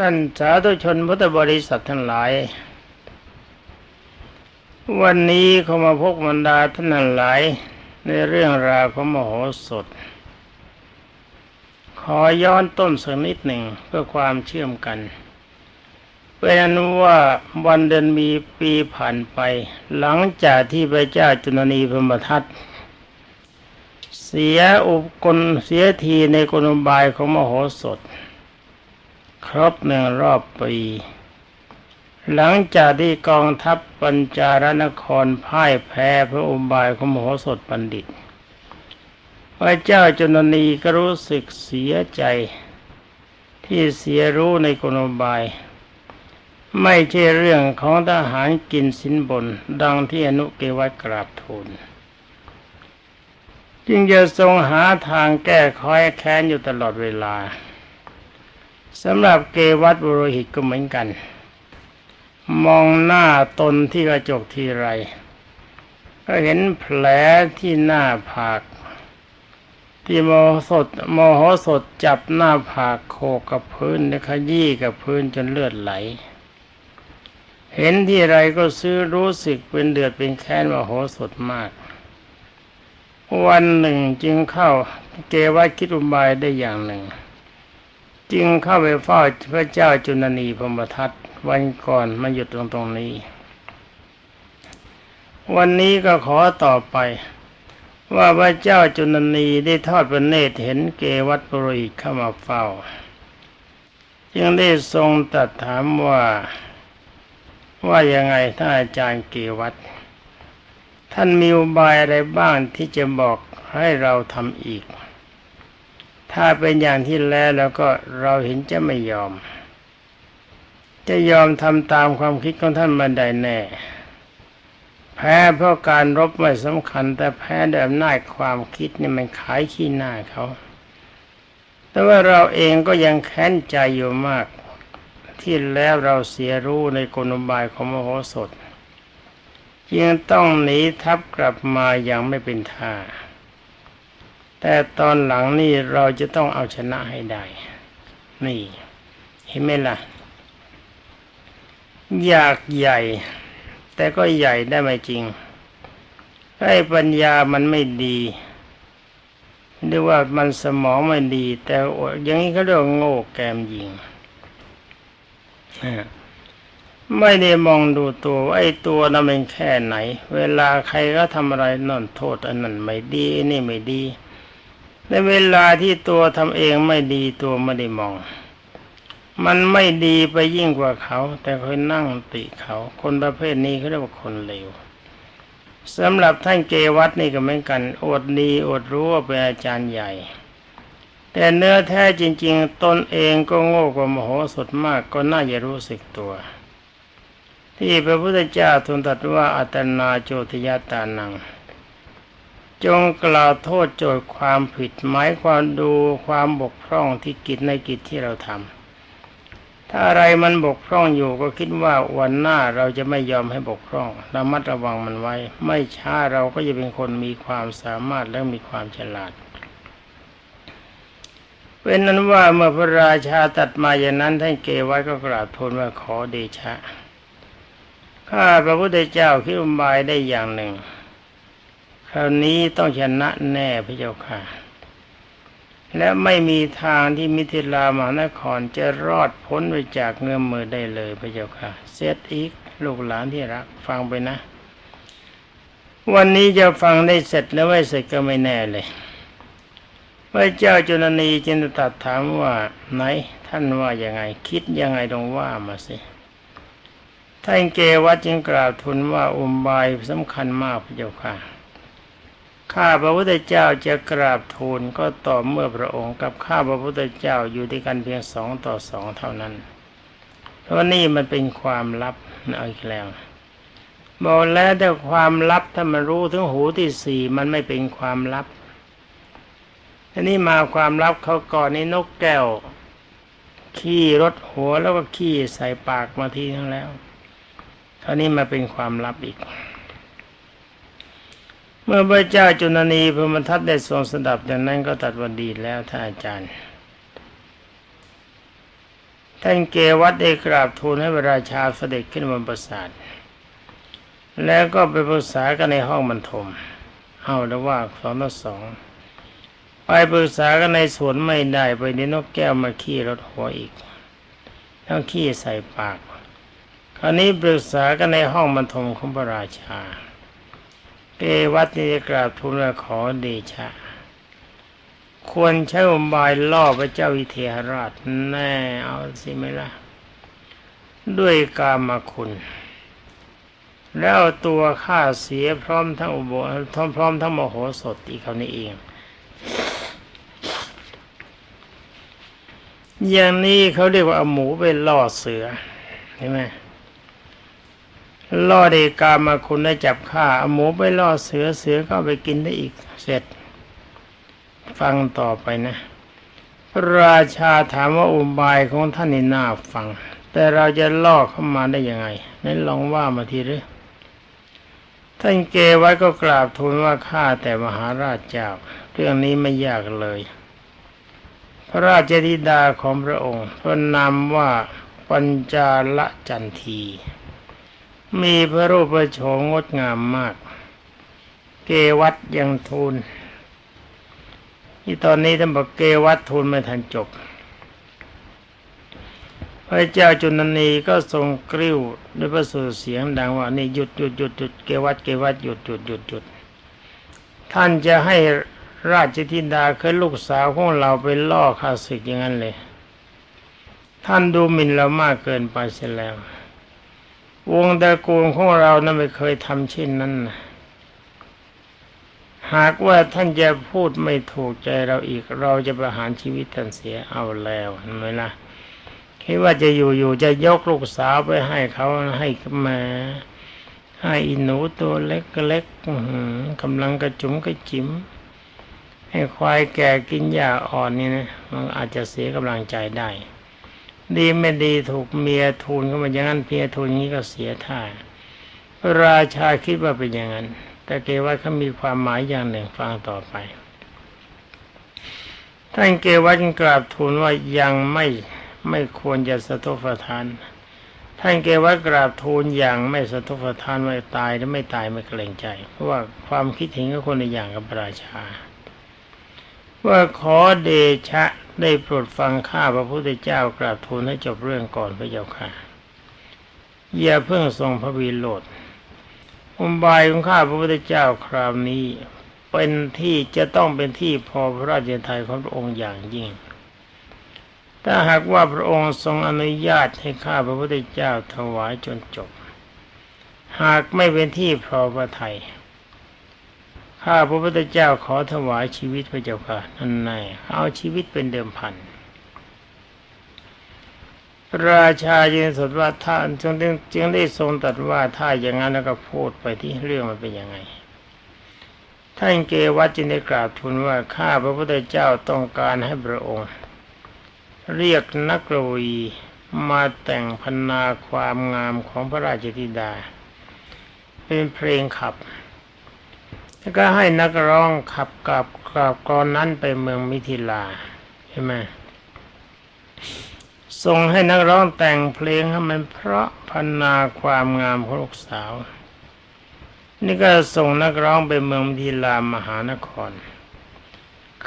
ท่านสาธุชนพุทธบริษัททั้งหลาย วันนี้เขามาพบบรรดาท่านทั้งหลาย ในเรื่องราวของมโหสถ ขอย้อนต้นสักนิดหนึ่งเพื่อความเชื่อมกันเป็นว่าวันเดือนมีปีผ่านไป หลังจากที่พระเจ้าจุลนีพมทัตเสียอุปกลเสียทีในกลบายของมโหสถ ครบหนึ่งรอบปี หลังจากที่กองทัพปัญจารนครพ่ายแพ้พระอุบายของมโหสถบัณฑิต พระเจ้าจุลนีก็รู้สึกเสียใจ ที่เสียรู้ในกลบาย ไม่ใช่เรื่องของทหารกินสินบน ดังที่อนุเกวัตกราบทูลจึงจะทรงหาทางแก้คอยแค้นอยู่ตลอดเวลา สำหรับเกวัตบุโรหิตก็เหมือนกัน มองหน้าตนที่กระจกทีไร ก็เห็นแผลที่หน้าผาก ที่โมโหสดโมโหสดจับหน้าผากโคกับพื้นและขยี้กับพื้นจนเลือดไหล เห็นที่ไรก็ซื้อรู้สึกเป็นเดือดเป็นแค้นโมโหสดมาก วันหนึ่งจึงเข้าเกวัตคิดอุบายได้อย่างหนึ่ง จึงเข้าไปเฝ้าพระเจ้าจุลนีพรหมทัตวันก่อนมาหยุดตรงตรงนี้ วันนี้ก็ขอต่อไป ว่าพระเจ้าจุลนีได้ทอดพระเนตรเห็นเกวัตปุโรหิตเข้ามาเฝ้า จึงได้ทรงตรัสถามว่าว่ายังไงท่านอาจารย์เกวัตท่านมีอุบายอะไรบ้างที่จะบอกให้เราทำอีก ถ้าเป็นอย่างที่แล้วแล้วก็เราเห็นจะไม่ยอม จะยอมทำตามความคิดของท่านบันไดแน่ แพ้เพราะการรบไม่สำคัญ แต่แพ้ด้วยอำนาจความคิดนี่มันขายขี้หน้าเขา แต่ว่าเราเองก็ยังแค้นใจอยู่มาก ที่แล้วเราเสียรู้ในกลบายของมโหสถ จึงต้องหนีทับกลับมาอย่างไม่เป็นท่า แต่ตอนหลังนี่เราจะต้องเอาชนะให้ได้ นี่ เห็นไหมล่ะ อยากใหญ่ แต่ก็ใหญ่ได้ไม่จริงไอ้ปัญญามันไม่ดีเรียกว่ามันสมองไม่ดี แต่อย่างนี้เขาเรียกโง่แกมยิงไม่ได้มองดูตัวไอ้ตัวนั้นเป็นแค่ไหน เวลาใครก็ทำอะไรนั่นโทษอันนั้นไม่ดีนี่ไม่ดี ในเวลาที่ตัวทำเองไม่ดีตัวไม่ได้มอง มันไม่ดีไปยิ่งกว่าเขา แต่คอยนั่งติเขา คนประเภทนี้เขาเรียกว่าคนเลวสำหรับท่านเกวัตนี่ก็เหมือนกัน อดดีอดรู้ว่าเป็นอาจารย์ใหญ่ แต่เนื้อแท้จริง ๆ ตนเองก็โง่กว่ามโหสถมากก็น่าจะรู้สึกตัว ที่พระพุทธเจ้าทูลตรัสว่าอัตนาโจทยตานัง จงกล่าวโทษโจทย์ความผิดหมายความดูความบกพร่องที่กิจในกิจที่เราทำถ้าอะไรมันบกพร่องอยู่ก็คิดว่าวันหน้าเราจะไม่ยอมให้บกพร่องระมัดระวังมันไว้ ไม่ช้าเราก็จะเป็นคนมีความสามารถและมีความฉลาดเป็นนั้นว่าเมื่อพระราชาตัดมาอย่างนั้นท่านเกวัตก็กราบทูลว่าขอเดชะข้าพระพุทธเจ้าคิดอุบายได้อย่างหนึ่ง ราวนี้ต้องชนะแน่พระเจ้าค่ะ และไม่มีทางที่มิถิลามหานครจะรอดพ้นไปจากเงื้อมมือได้เลยพระเจ้าค่ะ เซตอีกลูกหลานที่รักฟังไปนะ วันนี้จะฟังได้เสร็จแล้วไม่เสร็จก็ไม่แน่เลยพระเจ้าจุลนีจึงตรัสถามว่าไหน ท่านว่ายังไง คิดยังไงต้องว่ามาสิท่านเกวัตจึงกล่าวทูลว่าอุบายสำคัญมากพระเจ้าค่ะ ข้าพระพุทธเจ้าจะกราบทูลก็ต่อเมื่อพระองค์กับข้าพระพุทธเจ้าอยู่ด้วยกันเพียงสองต่อสองเท่านั้น เพราะนี่มันเป็นความลับนะอีกแล้วบอกแล้วแต่ความลับถ้ามันรู้ถึงหูที่สี่มันไม่เป็นความลับทีนี้มาความลับเขาก่อนนี่นกแก้ว ขี้รถหัวแล้วก็ขี้ใส่ปากมาทีทั้งแล้วท่านี้มาเป็นความลับอีก เมื่อพระเจ้าจุลนีพรมทัตได้ทรงสดับดังนั้นก็ตัดวันดีแล้วท่านอาจารย์ ท่านเกวัตได้กราบทูลให้พระราชาเสด็จขึ้นบนปราสาทแล้วก็ไปปรึกษากันในห้องบรรทม เอาแล้วว่าสองต่อสอง ไปปรึกษากันในสวนไม่ได้ไปในนกแก้วมาขี้รถหัวอีกต้งขี้ใส่ปาก คราวนี้ปรึกษากันในห้องบรรทมของพระราชา เกวัตนี่กราบทูลขอเดชะ ควรใช้อุบายล่อพระเจ้าวิเทหราชแน่เอาสิไหมล่ะด้วยกามคุณ แล้วตัวข้าเสียพร้อมทั้งอุโบทั้งพร้อมทั้งมโหสถอีกเขานี้เอง อย่างนี้เขาเรียกว่าเอาหมูไปล่อเสือเห็นไหม ล่อเดกามาคุณได้จับฆ่าเอาหมูไปล่อเสือเสือก็ไปกินได้อีกเสร็จ ฟังต่อไปนะ พระราชาถามว่าอุบายของท่านนี่น่าฟัง แต่เราจะล่อเข้ามาได้ยังไงนั้นลองว่ามาทีหรือท่านเกไว้ก็กราบทูลว่าข้าแต่มหาราชเจ้า เรื่องนี้ไม่ยากเลย พระราชธิดาของพระองค์พระนามว่าปัญจาลจันที มีพระรูปพระโฉมงดงามมาก เกวัตยังทูลที่ตอนนี้ท่านบอกเกวัตทูลไม่ทันจบ พระเจ้าจุนนีก็ทรงกริ้วด้วยพระสุรเสียงดังว่านี่หยุดหยุดหยุดหยุดเกวัตเกวัตหยุดหยุดหยุดหยุดท่านจะให้ราชธิดาคือลูกสาวของเราไปล่อข้าศึกอย่างนั้นเลย ท่านดูหมิ่นเรามากเกินไปเสียแล้ว วงตระกูลของเรานั้นไม่เคยทำเช่นนั้นนะหากว่าท่านจะพูดไม่ถูกใจเราอีก เราจะประหารชีวิตท่านเสียเอาแล้วเห็นไหมล่ะคิดว่าจะอยู่ๆจะยกลูกสาวไปให้เขาให้มาให้อินูตัวเล็กเล็กกำลังกระจุมกระจิมให้ควายแก่กินหญ้าอ่อนนี่นะมันอาจจะเสียกำลังใจได้ ดีไม่ดีถูกเมียทูลเข้ามาอย่างนั้นเมียทูลนี้ก็เสียท่าราชาคิดว่าเป็นอย่างนั้น แต่เกวัตเขามีความหมายอย่างหนึ่งฟังต่อไป ท่านเกวัตกราบทูลว่ายังไม่ไม่ควรจะสะทกสะทาน ท่านเกวัตกราบทูลอย่างไม่สะทกสะทานว่ตายหรือไม่ตายไม่เกรงใจ เพราะว่าความคิดเห็นของคนในอย่างกับราชา ว่าขอเดชะ ได้โปรดฟังข้าพระพุทธเจ้ากราบทูลให้จบเรื่องก่อนพระเจ้าค่ะอย่าเพิ่งทรงพระวีโรธอุบายของข้าพระพุทธเจ้าคราวนี้ เป็นที่จะต้องเป็นที่พอพระราชทานของพระองค์อย่างยิ่ง ถ้าหากว่าพระองค์ทรงอนุญาตให้ข้าพระพุทธเจ้าถวายจนจบ หากไม่เป็นที่พอพระทัย ข้าพระพุทธเจ้าขอถวายชีวิตพระเจ้าค่ะนั่นแน่เอาชีวิตเป็นเดิมพัน ราชาจึงสดว่าท่านจึงจึงได้ทรงตรัสว่าถ้าอย่างนั้นแล้วก็พูดไปที่เรื่องมันเป็นยังไง ท่านเกวัตจึงได้กราบทูลว่าข้าพระพุทธเจ้าต้องการให้พระองค์ เรียกนักรวีมาแต่งพรรณนาความงามของพระราชธิดา เป็นเพลงขับ แล้วก็ให้นักร้องขับกับกับกรอนนั้นไปเมืองมิถิลาใช่ไหมส่งให้นักร้องแต่งเพลงให้มันเพราะพรรณนาความงามของลูกสาว นี่ก็ส่งนักร้องไปเมืองมิถิลามหานคร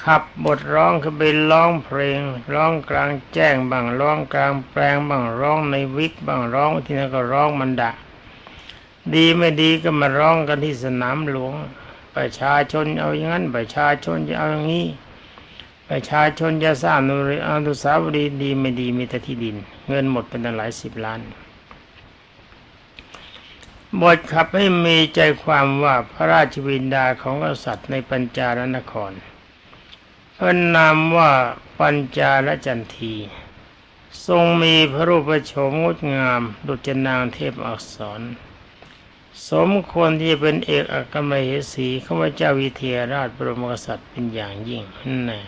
ขับบทร้องคือไปร้องเพลง ร้องกลางแจ้งบ้างร้องกลางแปลงบ้างร้องในวิกบ้างร้องที่นั่นก็ร้องมันดะดีไม่ดีก็มาร้องกันที่สนามหลวง ประชาชนเอาอย่างนั้น ประชาชนจะเอาอย่างนี้ ประชาชนจะสร้างนุรอนุสาวรีย์ดีไม่ดีมีแต่ที่ดิน เงินหมดเป็นหลายสิบล้านบทขับให้มีใจความว่าพระราชวินดาของกษัตริย์ในปัญจารนครพระนามว่าปัญจาลจันที ทรงมีพระรูปโฉมงดงามดุจนางเทพอักษร สมควรที่เป็นเอกอัครมเหสีข้าพเจ้าวิเทหราชบรมกษัตริย์เป็นอย่างยิ่งนั่นแหละ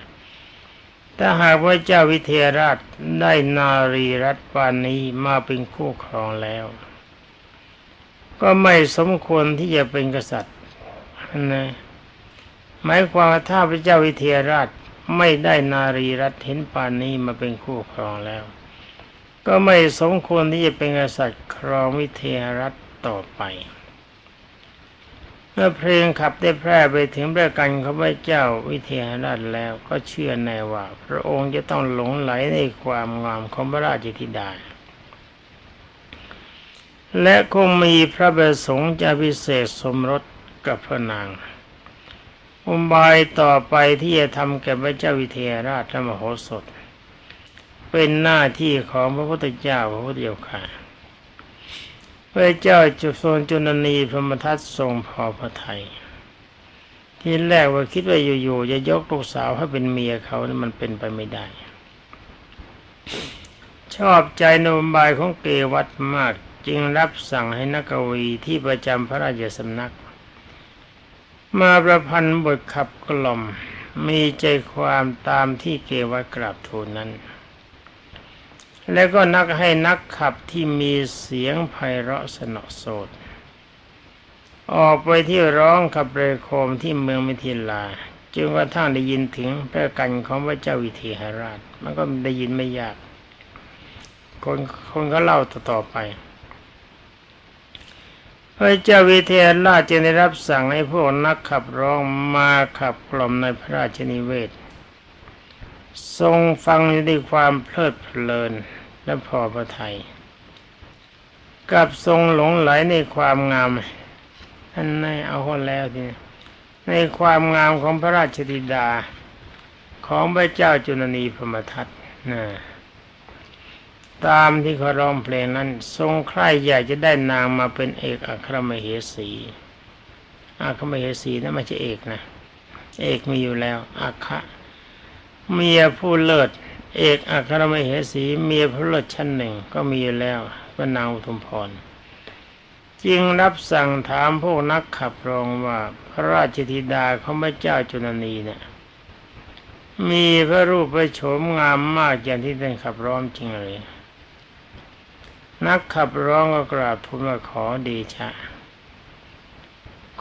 ถ้าหากว่าเจ้าวิเทหราชได้นารีรัตปานนี้มาเป็นคู่ครองแล้ว ก็ไม่สมควรที่จะเป็นกษัตริย์นะหมายความว่าถ้าพระเจ้าวิเทหราชไม่ได้นารีรัตเห็นปานนี้มาเป็นคู่ครองแล้ว ก็ไม่สมควรที่จะเป็นกษัตริย์ครองวิเทหรัฐต่อไป เมื่อเพลงขับได้แพร่ไปถึงพระกันของพระเจ้าวิเทหราชแล้วก็เชื่อแน่ว่า พระองค์จะต้องหลงไหลในความงามของพระราชธิดา และคงมีพระประสงค์จะพิเศษสมรสกับพระนางอุบายต่อไปที่จะทำแก่พระเจ้าวิเทหราชมโหสถ เป็นหน้าที่ของพระพุทธเจ้าพระพุทธเจ้าค่ะ พระเจ้าจุโซนจุนนีพรหมทัตทรงพอพระทัยทีแรกว่าคิดว่าอยู่ๆจะยกลูกสาวให้เป็นเมียเขานี่มันเป็นไปไม่ได้ ชอบใจนโยบายของเกวัตมาก จึงรับสั่งให้นักกวีที่ประจำพระราชสำนัก มาประพันธ์บทขับกล่อมมีใจความตามที่เกวัตกราบทูลนั้น แล้วก็นักให้นักขับที่มีเสียงไพเราะสนอโสดออกไปที่ร้องขับเรือโคมที่เมืองมิถิลา จึงกระทั่งได้ยินถึงพระกันของพระเจ้าวิเทหราช มันก็ได้ยินไม่ยาก คนคนก็เล่าต่อไป พระเจ้าวิเทหราชจึงได้รับสั่งให้พวกนักขับร้องมาขับกล่อมในพระราชนิเวศทรงฟังด้วยความเพลิดเพลิน และพอพระทัยกับทรงหลงไหลในความงามอันในเอาคนแล้วทีนี้ในความงามของพระราชธิดาของพระเจ้าจุลนีพรหมทัตนะตามที่เขาร้องเพลงนั้น ทรงใคร่อยากจะได้นางมาเป็นเอกอัครมเหสีอัครมเหสีนั่นไม่ใช่เอกนะ เอกมีอยู่แล้วอัคระเมียผู้เลิศ เอกอัครมเหสีเมียผู้เลิศชั้นหนึ่งก็มีอยู่แล้วเป็นนางอุทุมพรจึงรับสั่งถามพวกนักขับร้องว่าพระราชธิดาของพระเจ้าจุลนีเนี่ยมีพระรูปพระโฉมงามมากอย่างที่ท่านขับร้องจริงเลย นักขับร้องก็กราบทูลว่าขอดีชะ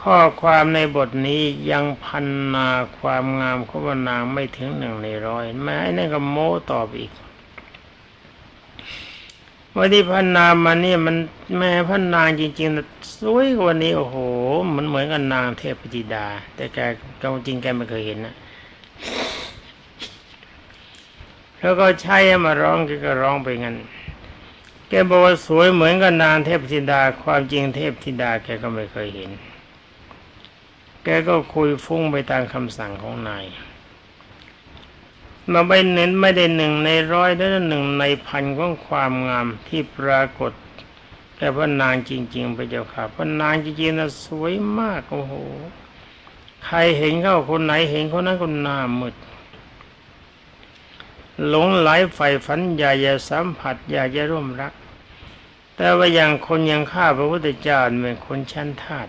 ข้อความในบทนี้ยังพันนาความงามของนางไม่ถึงหนึ่งในร้อยแม้นั่นก็โม้ตอบอีกวันที่พันนามาเนี่ยมันแม่พันนางจริงๆสวยกว่านี้โอ้โห มันเหมือนกับนางเทพธิดา แต่แกก็จริงแกไม่เคยเห็นนะแล้วก็ใช้มาร้องแกก็ร้องไปงั้นแกบอกว่าสวยเหมือนกับนางเทพธิดา ความจริงเทพธิดาแกก็ไม่เคยเห็น แกก็คุยฟุ้งไปตามคำสั่งของนายมาไม่เน้นไม่ได้หนึ่งในร้อยและหนึ่งในพันของความงามที่ปรากฏแก่พระนางจริงๆพระเจ้าค่ะพระนางจริงๆนะสวยมากโอ้โห ใครเห็นเข้าคนไหนเห็นคนนั้นคนหน้ามืดหลงไหลใฝ่ฝันอยากจะสัมผัสอยากจะร่วมรัก แต่ว่าอย่างคนยังข้าพระพุทธเจ้าเป็นคนชั้นทาส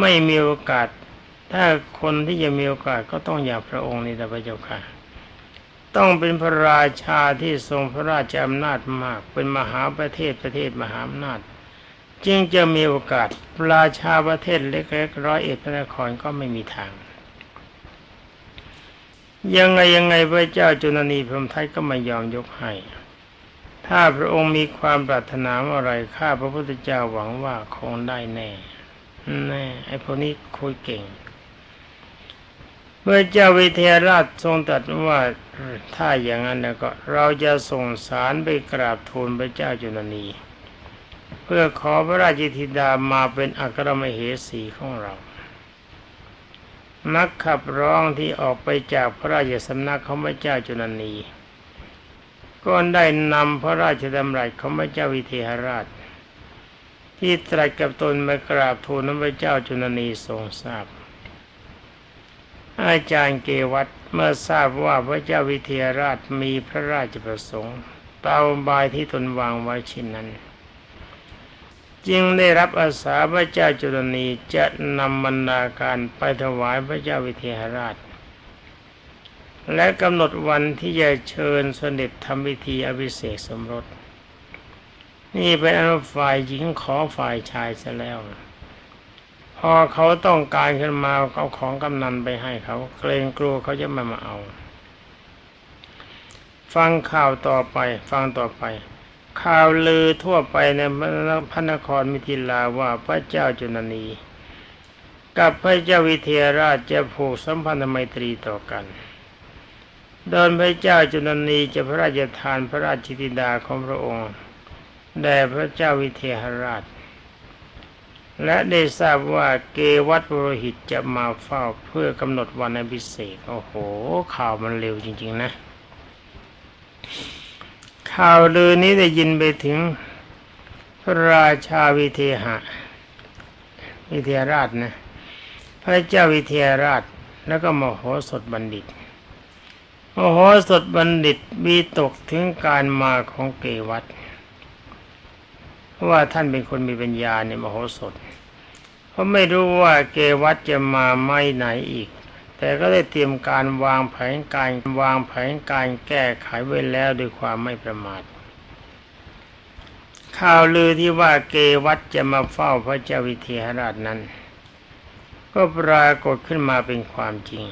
ไม่มีโอกาส ถ้าคนที่จะมีโอกาสก็ต้องอย่างพระองค์นี่แต่พระเจ้าค่ะ ต้องเป็นพระราชาที่ทรงพระราชอำนาจมาก เป็นมหาประเทศประเทศมหาอำนาจ จึงจะมีโอกาสราชาประเทศเล็กๆร้อยเอ็ดพระนครก็ไม่มีทาง ยังไงยังไงพระเจ้าจุลนีพรหมทัตก็ไม่ยอมยกให้ถ้าพระองค์มีความปรารถนาอะไรข้าพระพุทธเจ้าหวังว่าคงได้แน่ แน่ไอ้พวกนี้คุยเก่ง เมื่อเจ้าวิเทหราชทรงตรัสว่าถ้าอย่างนั้นแล้วก็ เราจะส่งสารไปกราบทูลพระเจ้าจุลนีเพื่อขอพระราชธิดามาเป็นอัครมเหสีของเรา นักขับร้องที่ออกไปจากพระราชสำนักของพระเจ้าจุลนีก็ได้นำพระราชดำรัสของพระเจ้าวิเทหราช ที่ตรัสกับตนมากราบทูลพระเจ้าจุลนีทรงทราบ อาจารย์เกวัตเมื่อทราบว่าพระเจ้าวิเทหราชมีพระราชประสงค์ตามบายที่ตนวางไว้เช่นนั้น จึงได้รับอาสาพระเจ้าจุลนีจะนำบรรดาการไปถวายพระเจ้าวิเทหราช และกำหนดวันที่จะเชิญสด็จทำพิธีอภิเษกสมรส นี่เป็นอนุฝ่ายหญิงขอฝ่ายชายซะแล้ว พอเขาต้องการขึ้นมาเอาของกำนันไปให้เขา เกรงกลัวเขาจะไม่มาเอา ฟังข่าวต่อไป ฟังต่อไป ข่าวลือทั่วไปในพระนครมิถิลาว่าพระเจ้าจุนนีกับพระเจ้าวิเทหราชจะผูกสัมพันธไมตรีต่อกันโดนพระเจ้าจุนนีจะพระราชทานพระราชธิดาของพระองค์ แด่พระเจ้าวิเทหราช และได้ทราบว่าเกวัตปุโรหิตจะมาเฝ้าเพื่อกำหนดวันอภิเษกโอ้โห ข่าวมันเร็วจริง ๆ นะ ข่าวลือนี้ได้ยินไปถึงพระราชาวิเทหะ วิเทหราชนะ พระเจ้าวิเทหราชแล้วก็มโหสถบัณฑิตมโหสถบัณฑิตมีตกถึงการมาของเกวัต ว่าท่านเป็นคนมีปัญญาในมโหสถ เพราะไม่รู้ว่าเกวัตจะมาไม่ไหนอีก แต่ก็ได้เตรียมการวางแผนการวางแผนการแก้ไขไว้แล้วด้วยความไม่ประมาทข่าวลือที่ว่าเกวัตจะมาเฝ้าพระเจ้าวิเทหราชนั้น ก็ปรากฏขึ้นมาเป็นความจริง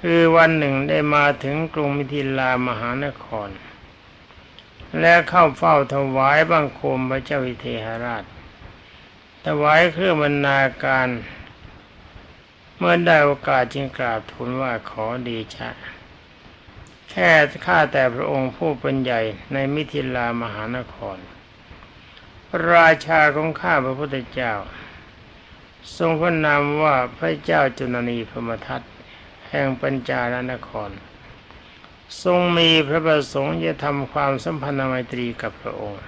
คือวันหนึ่งได้มาถึงกรุงมิถิลามหานคร และเข้าเฝ้าถวายบังคมพระเจ้าวิเทหราช ถวายเครื่องบรรณาการ เมื่อได้โอกาสจึงกราบทูลว่าขอดีชะ แค่ข้าแต่พระองค์ผู้เป็นใหญ่ในมิถิลามหานคร ราชาของข้าพระพุทธเจ้า ทรงพระนามว่าพระเจ้าจุนนีพมทัตแห่งปัญจารนคร ทรงมีพระประสงค์จะทำความสัมพันธไมตรีกับพระองค์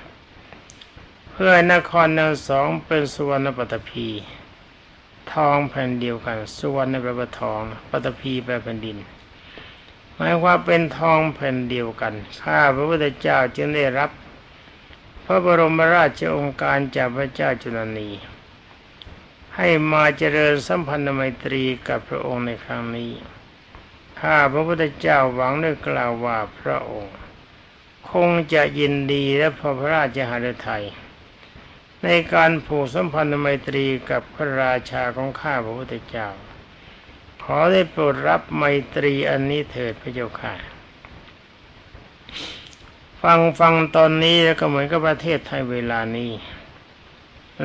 เพื่อนครทั้งสองเป็นสุวรรณปฐพี ทองแผ่นเดียวกัน สุวรรณแปลว่าทองปฐพีแปลแผ่นดิน หมายความเป็นทองแผ่นเดียวกันข้าพระพุทธเจ้าจึงได้รับ พระบรมราชองค์การจากพระเจ้าจุลนี ให้มาเจริญสัมพันธไมตรีกับพระองค์ในครั้งนี้ ข้าพระพุทธเจ้าหวังด้วยกล่าวว่าพระองค์ คงจะยินดีและพอพระราชหฤทัยในการผูกสัมพันธไมตรีกับพระราชาของข้าพระพุทธเจ้า ขอได้โปรดรับไมตรีอันนี้เถิดพระเจ้าค่ะ ฟังฟังตอนนี้แล้วก็เหมือนกับประเทศไทยเวลานี้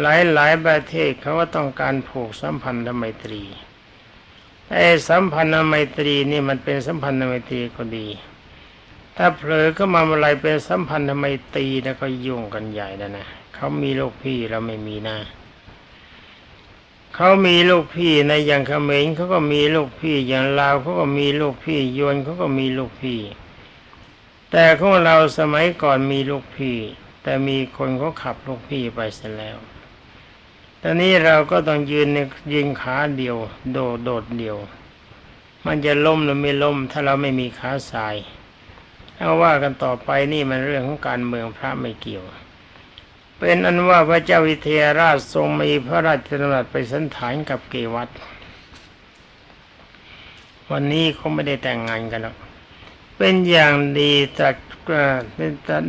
หลายหลายประเทศเขาก็ต้องการผูกสัมพันธไมตรี ไอ้สัมพันธไมตรีนี่มันเป็นสัมพันธไมตรีก็ดี ถ้าเผลอเข้ามาอะไรเป็นสัมพันธไมตรีนะก็ยุ่งกันใหญ่แล้วนะเขามีลูกพี่เราไม่มีนะเขามีลูกพี่ในอย่างเขมรเขาก็มีลูกพี่อย่างลาวเขาก็มีลูกพี่ยวนเขาก็มีลูกพี่ แต่ของเราสมัยก่อนมีลูกพี่ แต่มีคนเขาขับลูกพี่ไปเสียแล้ว ตอนนี้เราก็ต้องยืนในยิงขาเดียว โดดโดดเดียว มันจะล้มหรือไม่ล้มถ้าเราไม่มีขาสายเอาว่ากันต่อไปนี่มันเรื่องของการเมืองพระไม่เกี่ยว เป็นอันว่าพระเจ้าวิเทหราชทรงมีพระราชดำรัสไปสันฐานกับเกวัตวันนี้เขาไม่ได้แต่งงานกันหรอกเป็นอย่างดีตรัส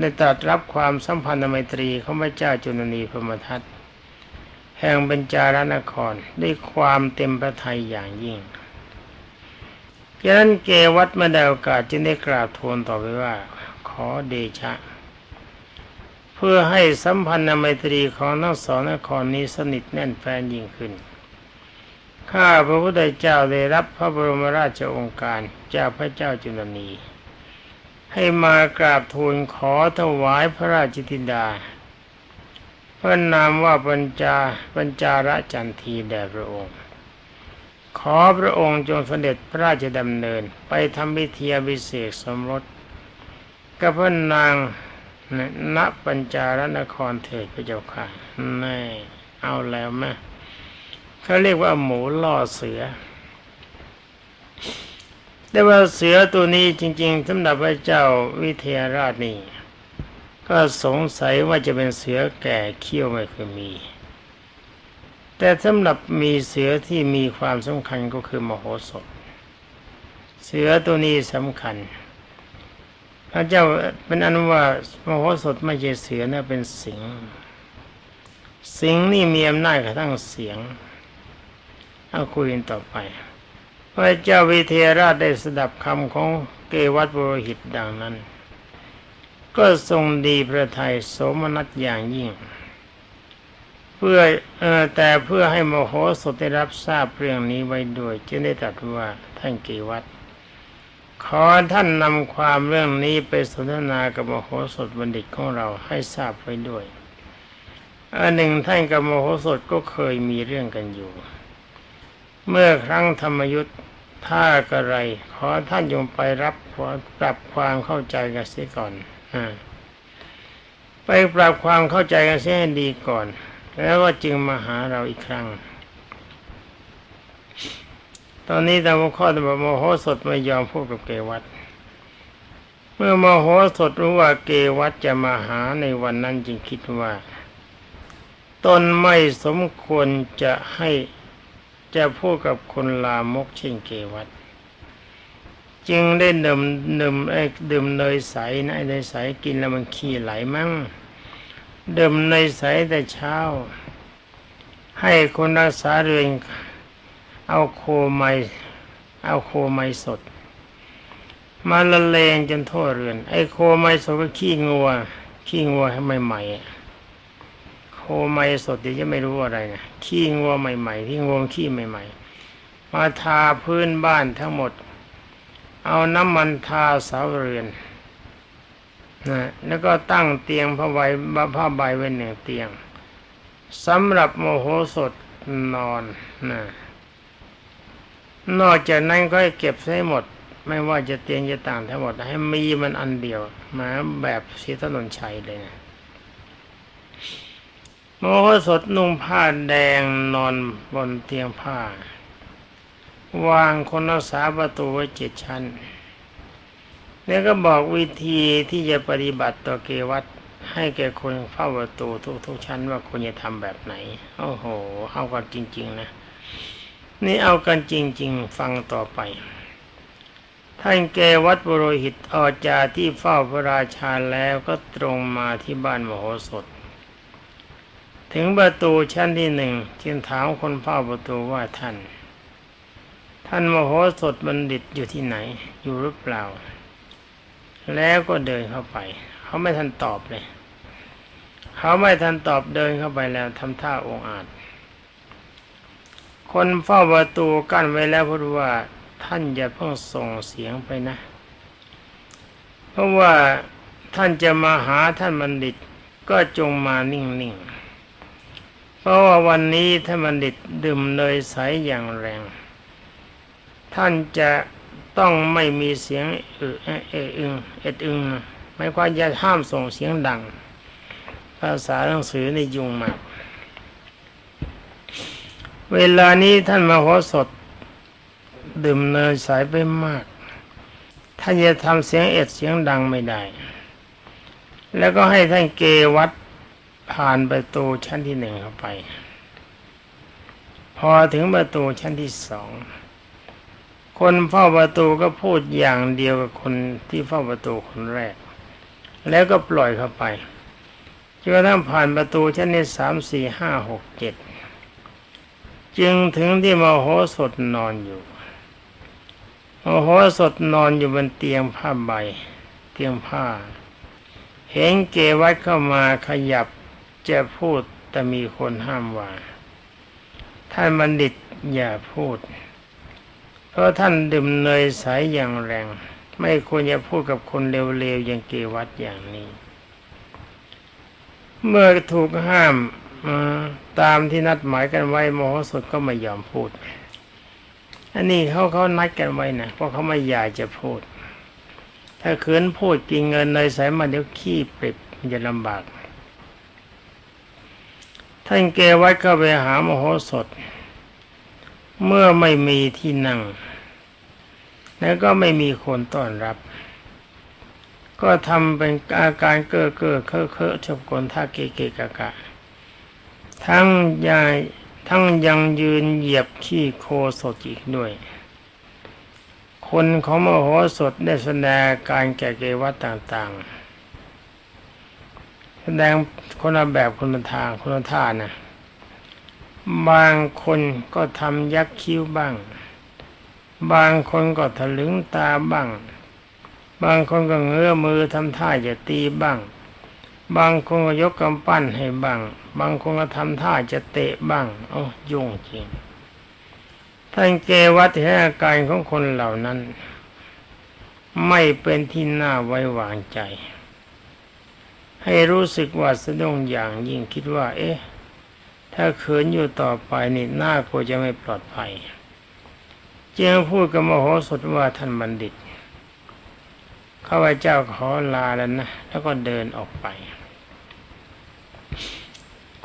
ในตรัสรับความสัมพันธไมตรีของพระเจ้าจุลนีพมทัต แห่งบัญจารนครด้วยความเต็มพระทัยอย่างยิ่งฉะนั้นเกวัตมาได้โอกาสจึงได้กราบทูลต่อไปว่า ขอเดชะ เพื่อให้สัมพันธ์ไมตรีของทั้งสองนครนี้สนิทแน่นแฟนยิ่งขึ้น ข้าพระพุทธเจ้าได้รับพระบรมราชโองการจากพระเจ้าจุลนี ให้มากราบทูลขอถวายพระราชธินดา พระนามว่าปัญจาปัญจาระจันทีแด่พระองค์ ขอพระองค์จงเสด็จพระราชดำเนิน ไปทำพิธีบิเศษสมรสกับพระนางณปัญจารนครเถิดพระเจ้าค่ะแน่เอาแล้วไหมเขาเรียกว่าหมูล่อเสือ แต่ว่าเสือตัวนี้จริง ๆสำหรับพระเจ้าวิเทหราชนี่ ก็สงสัยว่าจะเป็นเสือแก่เขี้ยวไม่เคยมี แต่สำหรับมีเสือที่มีความสำคัญก็คือมโหสถ เสือตัวนี้สำคัญ พระเจ้าเป็นอนุว่ามโหสถไม่ใช่เสือนะเป็นสิงสิงนี่มีอำนาจกระทั่งเสียงเอาคุยกันต่อไปพระเจ้าวิเทหราชได้สดับคำของเกวัตบุโรหิตดังนั้น ก็ทรงดีพระทัยสมนัสอย่างยิ่ง เพื่อออแต่เพื่อให้มโหสถได้รับทราบเรื่องนี้ไว้ด้วยจึงได้ตรัสว่าท่านเกวัตขอท่านนำความเรื่องนี้ไปสนทนากับมโหสถบัณฑิตของเราให้ทราบไว้ด้วยอันหนึ่งท่านกับมโหสถก็เคยมีเรื่องกันอยู่ เมื่อครั้งธรรมยุทธ์ถ้ากระไร ขอท่านยงไปรับปรับความเข้าใจกันเสียก่อน ไปปรับความเข้าใจกันเสียให้ดีก่อน แล้วก็จึงมาหาเราอีกครั้ง ตอนนี้ตามข้อตบโมโหสดไม่ยอมพูดกับเกวัตเมื่อโมโหสดรู้ว่าเกวัตจะมาหาในวันนั้นจึงคิดว่าตนไม่สมควรจะให้จะพูดกับคนลามกเช่นเกวัต จึงได้ดื่มดื่มไอ้ดื่มเนยใสนะเนยใสกินแล้วมันขี้ไหลมั่งดื่มเนยใสแต่เช้า ให้คนรักษาเรือนเอาโคไมเอาโคไมสด มาละเลงจนทั่วเรือน ไอ้โคไมสดก็ขี้งัว ขี้งัวให้ใหม่ๆโคไมสดเดี๋ยวจะไม่รู้อะไรนะขี้งัวใหม่ๆที่งวงขี้ใหม่ ๆ มาทาพื้นบ้านทั้งหมด เอาน้ำมันทาเสาเรือนนะแล้วก็ตั้งเตียงผ้าใบผ้าใบไว้หนึ่งเตียงสำหรับโมโหสดนอนนะนอกจากนั้นก็เก็บใช้หมด ไม่ว่าจะเตียงจะต่างทั้งหมด ให้มีมันอันเดียวมาแบบสีถนนชัยเลยนะโมโหสดนุ่งผ้าแดงนอนบนเตียงผ้า วางคนรักษาประตูไว้เจ็ดชั้น แล้วก็บอกวิธีที่จะปฏิบัติต่อเกวัตให้แก่คนเฝ้าประตูทุกๆชั้นว่าควรจะทำแบบไหน โอ้โห เอากันจริง ๆ นะ นี่เอากันจริง ๆ ฟังต่อไป ท่านเกวัตบุโรหิตออกจากที่เฝ้าพระราชาแล้วก็ตรงมาที่บ้านมโหสถ ถึงประตูชั้นที่หนึ่งจึงถามคนเฝ้าประตูว่าท่าน ท่านมโหสถบัณฑิตอยู่ที่ไหน อยู่หรือเปล่า แล้วก็เดินเข้าไป เขาไม่ทันตอบเลย เขาไม่ทันตอบเดินเข้าไปแล้วทำท่าองอาจ คนเฝ้าประตูกั้นไว้แล้วพูดว่าท่านอย่าเพิ่งส่งเสียงไปนะ เพราะว่าท่านจะมาหาท่านบัณฑิตก็จงมานิ่งๆ เพราะว่าวันนี้ท่านบัณฑิตดื่มเนยใสอย่างแรง ท่านจะต้องไม่มีเสียงเออเอออึงเอ็ดอึงไม่ควาจะห้ามส่งเสียงดัง ภาษาหนังสือในยุงมากเวลานี้ท่านมาโหสดดื่มเนยใสไปมาก ท่านจะทำเสียงเอ็ดเสียงดังไม่ได้ แล้วก็ให้ท่านเกวัดผ่านประตูชั้นที่หนึ่งเข้าไป พอถึงประตูชั้นที่สอง คนเฝ้าประตูก็พูดอย่างเดียวกับคนที่เฝ้าประตูคนแรก แล้วก็ปล่อยเข้าไปจนกระทั่งผ่านประตูชั้นที่สามสี่ห้าหกเจ็ดจึงถึงที่มโหสถนอนอยู่มโหสถนอนอยู่บนเตียงผ้าใบ เตียงผ้า เห็นเกวัดเข้ามาขยับจะพูดแต่มีคนห้ามว่า ท่านบัณฑิตอย่าพูด เพราะท่านดื่มเนยใสยอย่างแรง ไม่ควรจะพูดกับคนเร็วๆอย่างเกวัตอย่างนี้ เมื่อถูกห้ามตามที่นัดหมายกันไว้มโหสถก็ไม่ยอมพูด อันนี้เขาเขานัดกันไว้นะเพราะเขาไม่อยากจะพูด ถ้าขืนพูดกินเงินเนยใสมาเดี๋ยวขี้ปริบจะลำบาก ท่านเกวัดเข้าไปหามโหสถ เมื่อไม่มีที่นั่ง แล้วก็ไม่มีคนต้อนรับ ก็ทำเป็นอาการเก้อเก้อเคอะเคอะชบกลท่าเกเกกะกะ ทั้งยายทั้งยังยืนเหยียบขี้โคสดอีกด้วย คนของมโหสถได้แสดงการแก่เกวัตต่างๆ แสดงคนละแบบคนละทางคนละท่านะ บางคนก็ทำยักคิ้วบ้าง บางคนก็ถลึงตาบ้าง บางคนก็เงื้อมือทำท่าจะตีบ้าง บางคนก็ยกกำปั้นให้บ้าง บางคนก็ทำท่าจะเตะบ้างโอ้ยุ่งจริง ท่านเกวัตเห็นอาการของคนเหล่านั้น ไม่เป็นที่น่าไว้วางใจ ให้รู้สึกว่าสะดุ้งอย่างยิ่งคิดว่า เอ๊ะ ถ้าเขินอยู่ต่อไปนี่หน้ากลัวจะไม่ปลอดภัยจึงพูดกับมโหสถว่าท่านบัณฑิตข้าพเจ้าขอลาแล้วนะแล้วก็เดินออกไป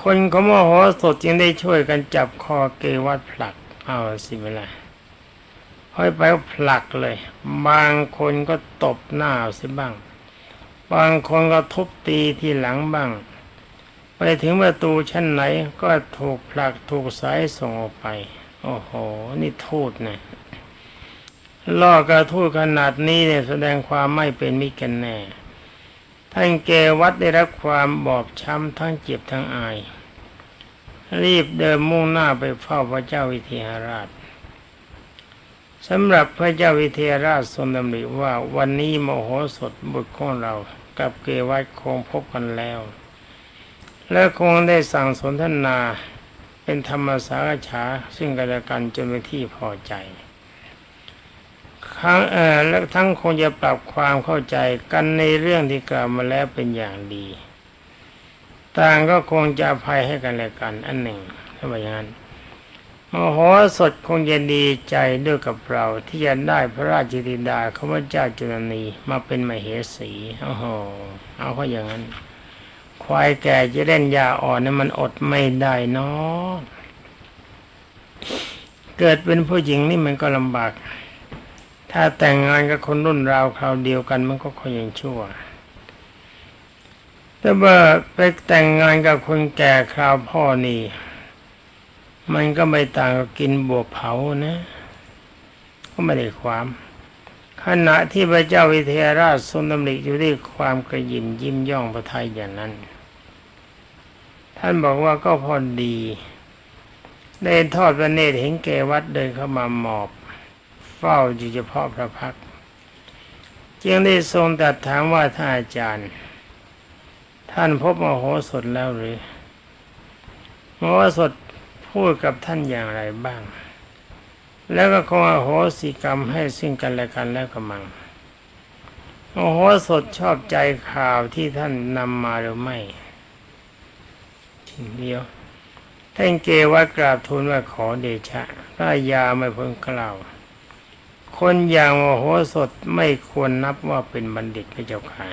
คนของมโหสถจึงได้ช่วยกันจับคอเกวัตผลักเอาสิเวลาห้อยไปผลักเลย บางคนก็ตบหน้าสิบ้าง บางคนก็ทุบตีที่หลังบ้าง ไปถึงประตูชั้นไหนก็ถูกผลักถูกสายส่งออกไป โอ้โห นี่โทษนะล่อกระทู้ขนาดนี้เนี่ยแสดงความไม่เป็นมิตรกันแน่ ท่านเกวัดได้รับความบอบช้ำทั้งเจ็บทั้งอาย รีบเดินมุ่งหน้าไปเฝ้าพระเจ้าวิเทหราชสำหรับพระเจ้าวิเทหราชทรงดำริว่าวันนี้โมโหสถบุตรของเรากับเกวัดคงพบกันแล้ว และคงได้สั่งสนทนาเป็นธรรมสาชาซึ่งกันและกันจนเป็นที่พอใจครั้งเออและทั้งคงจะปรับความเข้าใจกันในเรื่องที่กล่าวมาแล้วเป็นอย่างดี ต่างก็คงจะภัยให้กันและกัน อันหนึ่งถ้าว่าอย่างนั้นมโหสถคงจะดีใจด้วยกับเราที่จะได้พระราชธิดาเขาว่าเจ้าจุลนีมาเป็นมเหสีโอ้โหเอาเขาอย่างนั้น ควายแก่จะเล่นยาอ่อนนี่มันอดไม่ได้เนาะเกิดเป็นผู้หญิงนี่มันก็ลำบาก ถ้าแต่งงานกับคนรุ่นราวคราวเดียวกันมันก็ค่อยยังชั่ว แต่ว่าไปแต่งงานกับคนแก่คราวพ่อนี่ มันก็ไม่ต่างกับกินบวบเผานะ ก็ไม่ได้ความ ขณะที่พระเจ้าวิเทหราชทรงดำริอยู่ด้วยความกระยิมยิ้มย่องพระทัยอย่างนั้น ท่านบอกว่าก็พอดี ได้ทอดพระเนตรเห็นเกวัดเดินเข้ามาหมอบ เฝ้าอยู่เฉพาะพระพักจึงได้ทรงตรัสถามว่าท่านอาจารย์ ท่านพบมโหสถแล้วหรือมโหสถพูดกับท่านอย่างไรบ้าง แล้วก็คงอโหสิกรรมให้ซึ่งกันและกันแล้วก็มังโมโหสถชอบใจข่าวที่ท่านนำมาหรือไม่ ทีเดียวท่านเกวัดกราบทูลว่าขอเดชะพระยาไม่พ้นกล่าว คนอย่างโมโหสถไม่ควรนับว่าเป็นบัณฑิตพระเจ้าค่ะ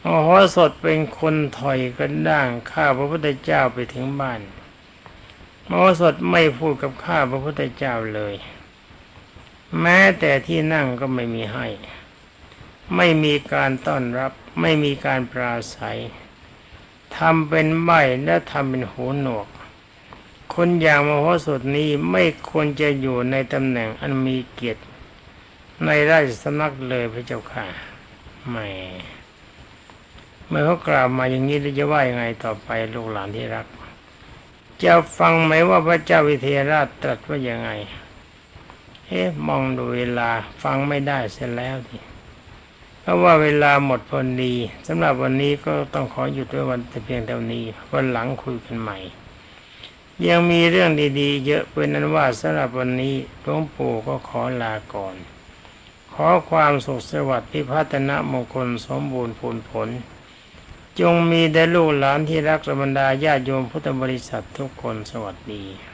โมโหสถเป็นคนถอยกันด่างข้าพระพุทธเจ้าไปถึงบ้านโมโหสถไม่พูดกับข้าพระพุทธเจ้าเลย แม้แต่ที่นั่งก็ไม่มีให้ ไม่มีการต้อนรับ ไม่มีการปราศัย ทำเป็นใบและทำเป็นหูหนวก คนอย่างมโหสถนี้ไม่ควรจะอยู่ในตำแหน่งอันมีเกียรติ ในราชสำนักเลยพระเจ้าค่ะไม่เมื่อเขากล่าวมาอย่างนี้จะว่ายังไงต่อไปลูกหลานที่รัก จะฟังไหมว่าพระเจ้าวิเทหราชตรัสว่ายังไงเอ๊ะมองดูเวลาฟังไม่ได้เสร็จแล้วที เพราะว่าเวลาหมดพอดีสำหรับวันนี้ก็ต้องขอหยุดไว้วันแต่เพียงเท่านี้ วันหลังคุยกันใหม่ ยังมีเรื่องดีๆ เยอะเป็นนั้นว่าสำหรับวันนี้หลวงปู่ก็ขอลาก่อน ขอความสุขสวัสดิ์พิพัฒนมงคลสมบูรณ์ผลผล จงมีแด่ลูกหลานที่รักบรรดาญาโยมพุทธบริษัททุกคนสวัสดี